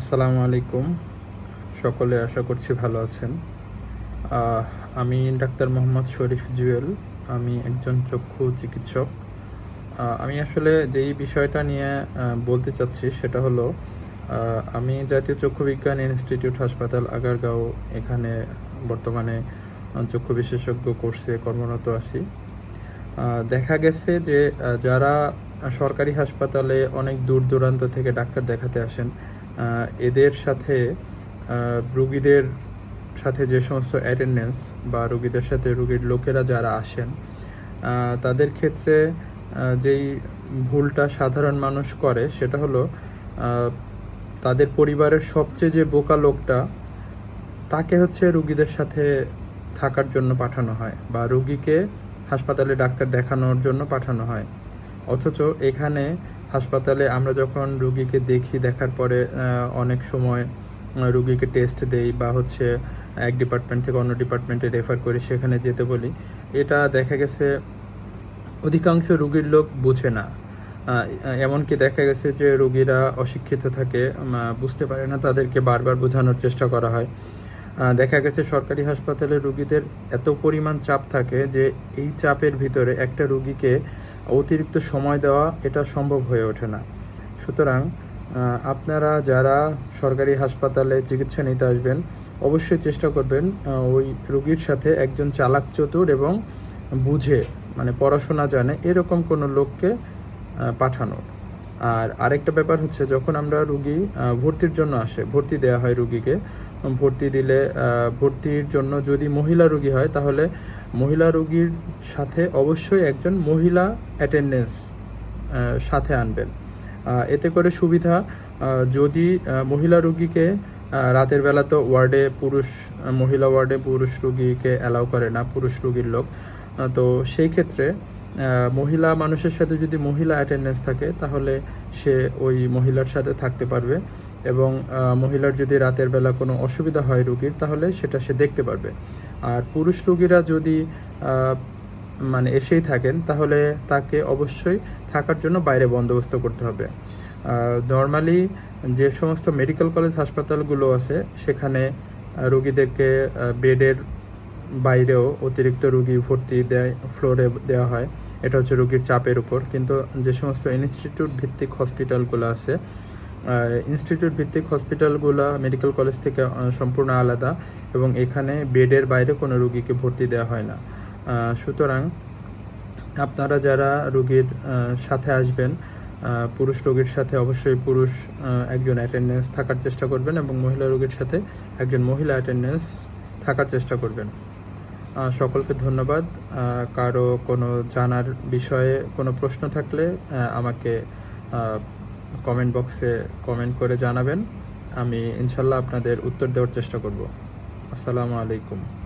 আসসালামু আলাইকুম। সকলে আশা করছি ভালো আছেন। আমি ডাক্তার মোহাম্মদ শরীফ জুয়েল। আমি একজন চক্ষু চিকিৎসক। আমি আসলে যেই বিষয়টা নিয়ে বলতে চাচ্ছি সেটা হলো আমি জাতীয় চক্ষু বিজ্ঞান ইনস্টিটিউট হাসপাতাল আগারগাঁও এখানে বর্তমানে চক্ষু বিশেষজ্ঞ কোর্সে কর্মরত আছি। দেখা গেছে যে যারা সরকারি হাসপাতালে অনেক দূর দূরান্ত থেকে ডাক্তার দেখাতে আসেন এদের সাথে রুগীদের সাথে যে সমস্ত অ্যাটেন্ডেন্স বা রুগীদের সাথে রুগীর লোকেরা যারা আসেন তাদের ক্ষেত্রে যেই ভুলটা সাধারণ মানুষ করে সেটা হলো তাদের পরিবারের সবচেয়ে যে বোকা লোকটা, তাকে হচ্ছে রুগীদের সাথে থাকার জন্য পাঠানো হয় বা রুগীকে হাসপাতালে ডাক্তার দেখানোর জন্য পাঠানো হয়। অথচ এখানে হাসপাতালে আমরা যখন রুগীকে দেখি, দেখার পরে অনেক সময় রুগীকে টেস্ট দেই বা হচ্ছে এক ডিপার্টমেন্ট থেকে অন্য ডিপার্টমেন্টে রেফার করি, সেখানে যেতে বলি। এটা দেখা গেছে, অধিকাংশ রুগীর লোক বোঝে না। এমনকি দেখা গেছে যে রুগীরা অশিক্ষিত থাকে বুঝতে পারে না তাদেরকে বারবার বোঝানোর চেষ্টা করা হয়। দেখা গেছে সরকারি হাসপাতালে রুগীদের এত পরিমাণ চাপ থাকে যে এই চাপের ভিতরে একটা রুগীকে অতিরিক্ত সময় দেওয়া এটা সম্ভব হয়ে ওঠে না। সুতরাং আপনারা যারা সরকারি হাসপাতালে চিকিৎসা নিতে আসবেন, অবশ্যই চেষ্টা করবেন ওই রুগীর সাথে একজন চালাক চতুর এবং বুঝে মানে পড়াশোনা জানে এরকম কোনো লোককে পাঠানোর আর আরেকটা ব্যাপার হচ্ছে, যখন আমরা রুগী ভর্তির জন্য আসে, ভর্তি দেওয়া হয় রুগীকে ভর্তি দিলে ভর্তির জন্য যদি মহিলা রুগী হয়, তাহলে মহিলা রুগীর সাথে অবশ্যই একজন মহিলা অ্যাটেন্ডেন্স সাথে আনবেন। এতে করে সুবিধা যদি মহিলা রুগীকে রাতের বেলা তো ওয়ার্ডে পুরুষ, মহিলা ওয়ার্ডে পুরুষ রুগীকে অ্যালাউ করে না, পুরুষ রুগীর লোক তো সেই ক্ষেত্রে মহিলা মানুষের সাথে যদি মহিলা অ্যাটেন্ডেন্স থাকে, তাহলে সে ওই মহিলার সাথে থাকতে পারবে। এবং মহিলার যদি রাতের বেলা কোনো অসুবিধা হয় রুগীর, তাহলে সেটা সে দেখতে পারবে। আর পুরুষ রুগীরা যদি মানে এসেই থাকেন, তাহলে তাকে অবশ্যই থাকার জন্য বাইরে বন্দোবস্ত করতে হবে। নর্মালি যে সমস্ত মেডিকেল কলেজ হাসপাতালগুলো আছে, সেখানে রুগীদেরকে বেডের বাইরেও অতিরিক্ত রুগী ভর্তি দেয়, ফ্লোরে দেওয়া হয়। এটা হচ্ছে রুগীর চাপের উপর। কিন্তু যে সমস্ত ইনস্টিটিউট ভিত্তিক হসপিটালগুলো আছে ইনস্টিটিউট ভিত্তিক হসপিটালগুলো মেডিকেল কলেজ থেকে সম্পূর্ণ আলাদা এবং এখানে বেডের বাইরে কোনো রুগীকে ভর্তি দেওয়া হয় না। সুতরাং আপনারা যারা রুগীর সাথে আসবেন পুরুষ রোগীর সাথে অবশ্যই পুরুষ একজন অ্যাটেন্ডেন্স থাকার চেষ্টা করবেন এবং মহিলা রোগীর সাথে একজন মহিলা অ্যাটেন্ডেন্স থাকার চেষ্টা করবেন। সকলকে ধন্যবাদ। কারও কোনো জানার বিষয়ে কোনো প্রশ্ন থাকলে আমাকে কমেন্ট বক্সে কমেন্ট করে জানাবেন। আমি ইনশাল্লাহ আপনাদের উত্তর দেওয়ার চেষ্টা করব। আসসালামু আলাইকুম।